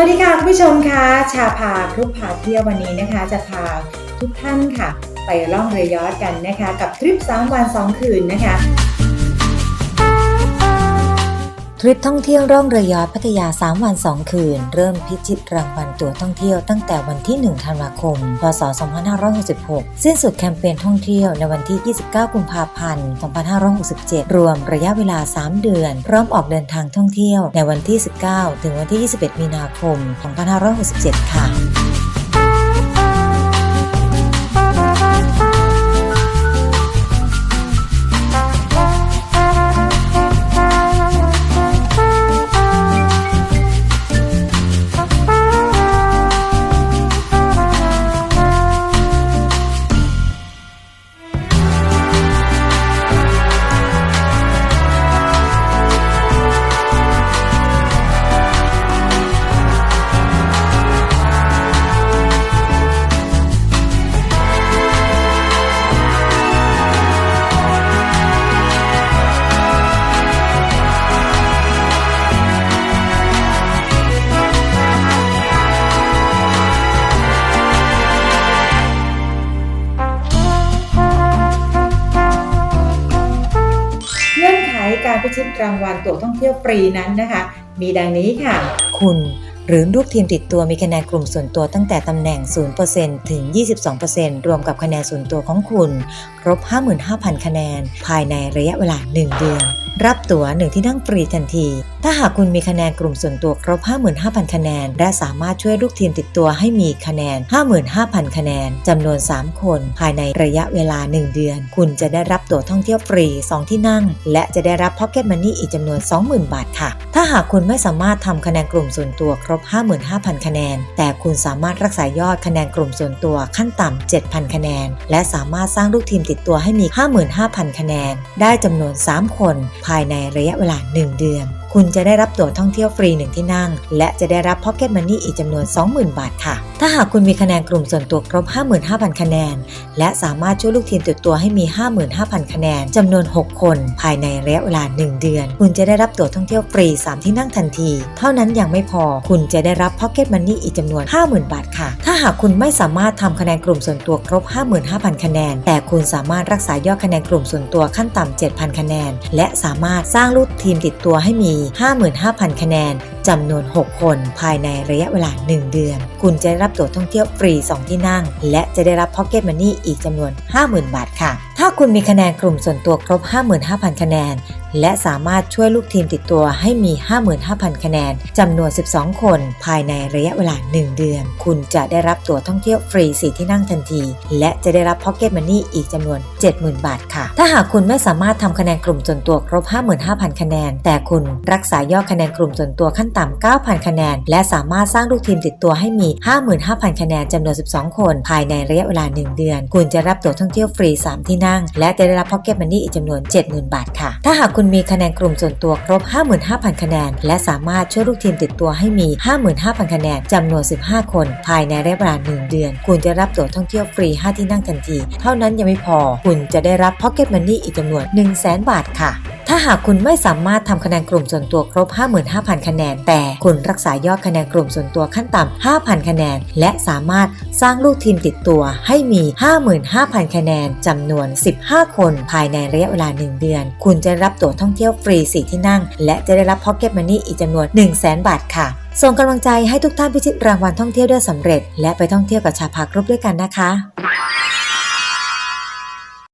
วัสดีค่ะคุณผู้ชมคะชาพาครุปพาเที่ยววันนี้นะคะ จะพาทุกท่านค่ะ ไปล่องเรือยอทกันนะคะ กับทริป 3 วัน 2 คืนนะคะ ริปท่องเที่ยวร่องเรือยอชต์พัทยา 3 วัน 2 คืน เริ่มพิจิตรางวัลตั๋วท่องเที่ยวตั้งแต่วันที่ 1 ธันวาคม พศ 2566 สิ้นสุดแคมเปญท่องเที่ยวในวันที่ 29 กุมภาพันธ์ 2567 รวมระยะเวลา 3 เดือน พร้อมออกเดินทางท่องเที่ยวในวันที่ 19 ถึงวันที่ 21 มีนาคม 2567 ค่ะ พิชิตรางวัลตั๋วท่องเที่ยวฟรีนั้นนะคะ มีดังนี้ค่ะ คุณหรือลูกทีมติดตัวมีคะแนนกลุ่มส่วนตัวตั้งแต่ตำแหน่ง 0%ถึง 22%รวมกับคะแนนส่วนตัวของคุณ ครบ 55,000 คะแนน ภายในระยะเวลา 1 เดือน รับตั๋ว1ที่นั่งฟรีทันที ถ้าหากคุณมีคะแนนกลุ่มส่วนตัวครบ 55,000 คะแนน และสามารถช่วยลูกทีมติดตัวให้มีคะแนน 55,000 คะแนนจำนวน 3 คน ภายในระยะเวลา 1 เดือน คุณจะได้รับตั๋วท่องเที่ยวฟรี 2 ที่นั่ง และจะได้รับพ็อกเก็ตมันนี่อีกจำนวน 20,000 บาทค่ะ ถ้าหากคุณไม่สามารถทำคะแนนกลุ่มส่วนตัวครบ 55,000 คะแนน แต่คุณสามารถรักษายอดคะแนนกลุ่มส่วนตัวขั้นต่ำ 7,000 คะแนน และสามารถสร้างลูกทีมติดตัวให้มี 55,000 คะแนน ได้จำนวน 3 คนภายในระยะเวลา 1 เดือน คุณจะได้รับตั๋วท่องเที่ยวฟรี1ที่นั่ง และจะได้รับพ็อกเก็ตมันนี่อีกจำนวน 20,000 บาทค่ะ ถ้าหากคุณมีคะแนนกลุ่มส่วนตัวครบ 55,000 คะแนน และสามารถช่วยลูกทีมติดตัวให้มี 55,000 คะแนนจำนวน 6 คน ภายในระยะเวลา 1 เดือน คุณจะได้รับตั๋วท่องเที่ยวฟรี 3 ที่นั่งทันที เท่านั้นยังไม่พอ คุณจะได้รับพ็อกเก็ตมันนี่อีกจำนวน 50,000 บาทค่ะ ถ้าหากคุณไม่สามารถทำคะแนนกลุ่มส่วนตัวครบ 55,000 คะแนน แต่คุณสามารถรักษายอดคะแนนกลุ่มส่วนตัวขั้นต่ำ7,000 คะแนน และสามารถสร้างลูกทีมติดตัวให้มี55,000 คะแนน จำนวน 6 คนภายในระยะเวลา 1 เดือน คุณจะได้รับตั๋วท่องเที่ยวฟรี 2 ที่นั่ง และจะได้รับพ็อกเก็ตมันนี่อีกจำนวน 50,000 บาทค่ะ ถ้าคุณมีคะแนนกลุ่มส่วนตัวครบ 55,000 คะแนน และสามารถช่วยลูกทีมติดตัวให้มี 55,000 คะแนนจำนวน 12 คน ภายในระยะเวลา 1 เดือน คุณจะได้รับตั๋วท่องเที่ยวฟรี 4 ที่นั่งทันที และจะได้รับพ็อกเก็ตมันนี่อีกจำนวน 70,000 บาทค่ะ ถ้าหากคุณไม่สามารถทำคะแนนกลุ่มส่วนตัวครบ 55,000 คะแนน แต่คุณรักษายอดคะแนนกลุ่มส่วนตัวขั้นต่ำ 9,000 คะแนน และสามารถสร้างลูกทีมติดตัวให้มี 55,000 คะแนนจำนวน 12 คน ภายในระยะเวลา 1 เดือน คุณจะรับตั๋วท่องเที่ยวฟรี 3 ที่นั่ง และจะได้รับพ็อกเก็ตมันนี่อีกจำนวน 70,000 บาทค่ะ ถ้าหากคุณมีคะแนนกลุ่มส่วนตัวครบ 55,000 คะแนน และสามารถช่วยลูกทีมติดตัวให้มี 55,000 คะแนนจำนวน 15 คน ภายในระยะเวลา 1 เดือน คุณจะรับตั๋วท่องเที่ยวฟรี 5 ที่นั่งทันที เท่านั้นยังไม่พอ คุณจะได้รับพ็อกเก็ตมันนี่อีกจำนวน 100,000 บาทค่ะ ถ้าหากคุณไม่สามารถทำคะแนนกลุ่มส่วนตัวครบ 55,000 คะแนน แต่คุณรักษายอดคะแนนกลุ่มส่วนตัวขั้นต่ำ5,000 คะแนน และสามารถสร้างลูกทีมติดตัวให้มี 55,000 คะแนนจำนวน 15 คน ภายในระยะเวลา 1 เดือน คุณจะรับตั๋วท่องเที่ยวฟรี 4 ที่นั่ง และจะได้รับพ็อกเก็ตมันนี่อีกจำนวน 100,000 บาทค่ะส่งกำลังใจให้ทุกท่านพิชิตรางวัลท่องเที่ยวได้สำเร็จ และไปท่องเที่ยวกับชาพากรุ๊ปด้วยกันนะคะ